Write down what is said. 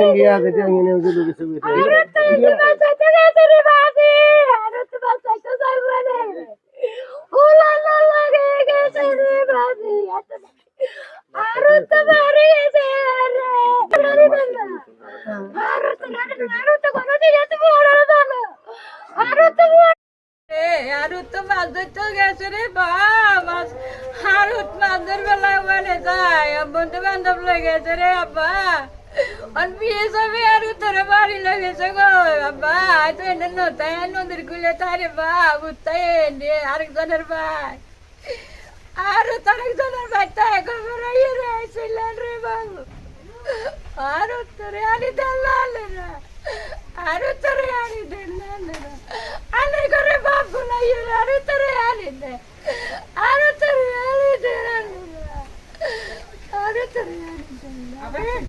India যেটা ইংনে ওই কিছু আরও তো মাছ ধরতে গেছে রে বা মাছ ধরবে মানে যায় বন্ধু বান্ধব লেগেছে রে আব্বা আর বিয়ে সবে আরও তোর বাড়ি লেগেছে গো আব্বা তো এনে নতায় নদীর গুলে তারে বা বুঝতাই এনে আরেকজনের ভাই আরও তার একজনের ভাই তাই খবর রে আইছিলেন রে বাবু আরও তোরে আনি দেলালে না আরও তোরে আনি দেলালে না আনে করে বাপ গুলাই আরও তোরে আনি দে আরও তোরে আনি দে আরও তোরে আনি দে